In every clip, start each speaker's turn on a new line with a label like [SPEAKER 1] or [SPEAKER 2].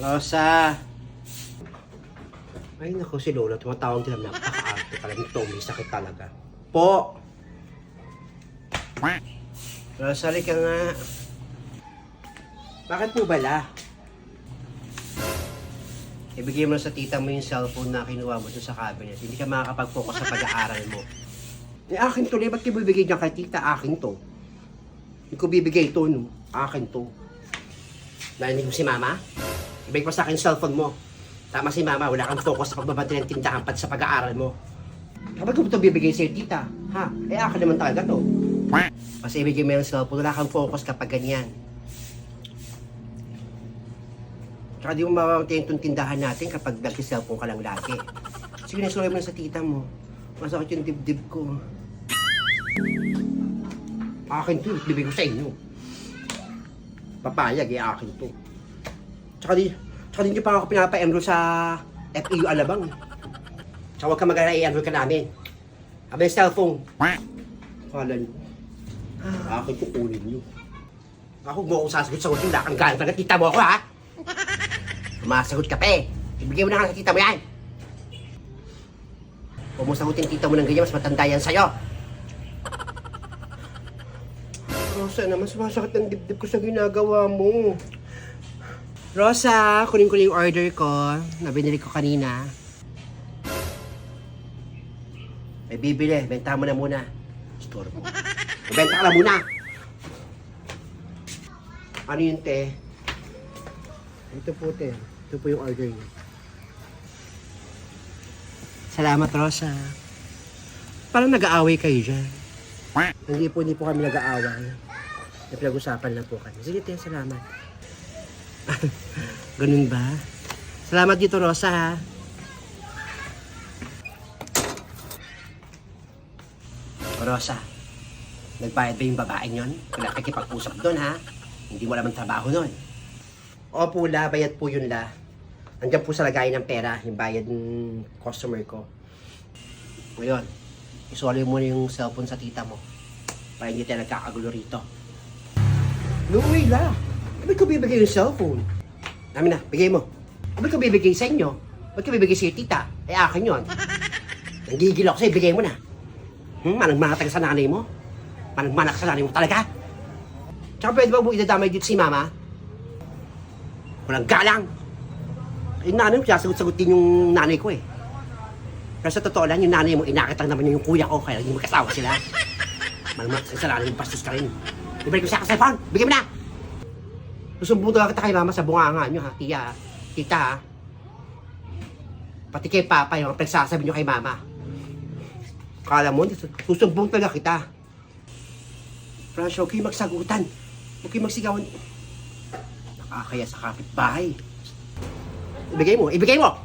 [SPEAKER 1] Rosa! Ay, naku, si Lola, tumatawag din naman. Napaka-arte pala nito. May sakit talaga. Po! Rosa, ka nga. Bakit po bala? Ibigay mo na sa tita mo yung cellphone na kinuha mo sa cabinet. Hindi ka makakapag-focus sa pag-aaral mo. Eh, akin to. Eh, ba't ka bibigay niya kay tita? Akin to. Hindi ko bibigay to, no? Akin to. Narinig mo si mama? Ibigay pa sa akin cellphone mo. Tama si mama, wala kang focus sa pagbabantay ng tindahan pati sa pag-aaral mo. Kapag ko ito bibigay sa'yo, tita, ha? Eh, akin naman talaga to. Kasi ibigay mo yung cellphone, wala kang focus kapag ganyan. Tsaka di mo mamamatay yung tindahan natin kapag nag-cellphone ka lang lagi. Sige, nasuloy mo na sa tita mo. Masakit yung dibdib ko. Akin to, bibigay ko sa inyo. Papayag, eh, akin to. Tsaka di, tsaka di pa ako pinapa-enroll sa FEU Alabang. Tsaka huwag ka mag-alala, i-enroll ka namin. Abay, cellphone. Kala nyo. Ah, akin to, kunin nyo. Ako, mo akong sasagot-sagot yung lakang galang talaga. Tita mo ako, ha? Masagot ka pa eh. Ibigay mo na nga sa tita mo yan. Huwag mo sagutin tita mo ng ganyan, mas matanda yan sa'yo. Rosa, naman sumasakit ang dibdib ko sa ginagawa mo. Rosa, kunin ko yung order ko na binili ko kanina. May bibili, benta mo na muna. Store mo. Benta ka na muna. Ano yun, te? Ito po, te. Ito po yung order niyo. Salamat, Rosa. Parang nag-aaway kayo dyan. Hindi po, hindi po kami nag-aaway. May pinag-usapan lang po kami. Sige, te, salamat. Ganun ba? Salamat dito, Rosa, ha? Rosa, nagbayad ba yung babaeng yon? Kung nakikipag-usap doon, ha? Hindi mo alam ang trabaho nun. Opo, la, bayad po yun, la. Andiyan po sa lagay ng pera, yung bayad ng customer ko. Ngayon, isoli mo na yung cellphone sa tita mo para hindi tayo nagkakagulo rito. No way, la. Ba't ko bibigay yung cellphone? Namin na, bigay mo. Ba't ko bibigay sa inyo? Ba't ko bibigay sa'yo, tita? Eh, akin yun. Nanggigil ako sa'yo, bigay mo na. Hmm, manang-mana ka sa nanay mo? Manang-mana ka sa nanay mo talaga? Tsaka pwede ba mo idadamay dito si mama? Walang galang. Yung nanay mo, sasagot-sagutin yung nanay ko eh. Pero sa totoo lang, yung nanay mo, inakit lang naman yung kuya ko, kaya hindi magkasawa sila. Manang sa nanay mo, bastos ka rin. Ibalik mo sa akin sa cellphone, bigyan mo na! Susumbong talaga kita kay mama sa bunganga nyo ha, tiya, tita ha. Pati kay papa yung pagsasabi nyo kay mama. Kala mo, susumbong talaga kita. Fransyo, huwag kayong magsagutan. Huwag kayong magsigawan. Nakakaya sa kapitbahay. Ibigay mo, ibigay mo!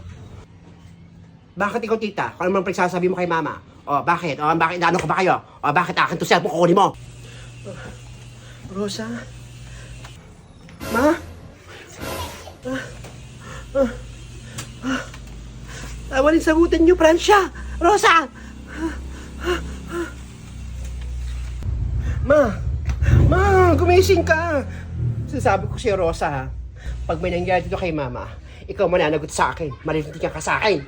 [SPEAKER 1] Bakit ikaw, tita? Kung ano man pagsasabi mo kay mama? O, bakit? O, bakit? Ano ka ba kayo? O, bakit akin to cellphone kukunin mo? Rosa? Ma? Ah, ah, ah. Tawarin sagutin niyo, Fransya! Rosa! Ma! Ma! Gumising ka! Sasabi ko si Rosa, ha? Pag may nangyari dito kay Mama, ikaw mananagot sa akin. Marinig ka sa akin.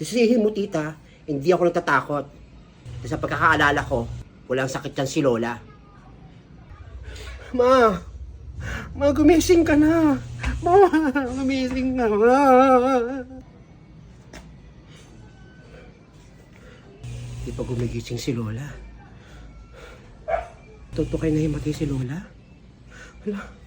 [SPEAKER 1] Disihin mo, tita, hindi ako natatakot. Sa pagkakaalala ko, walang sakit yan si Lola. Ma! Ma, gumising ka na! Ma! Gumising na! Di pa gumigising si Lola. Tutukay na himatay si Lola? Hala,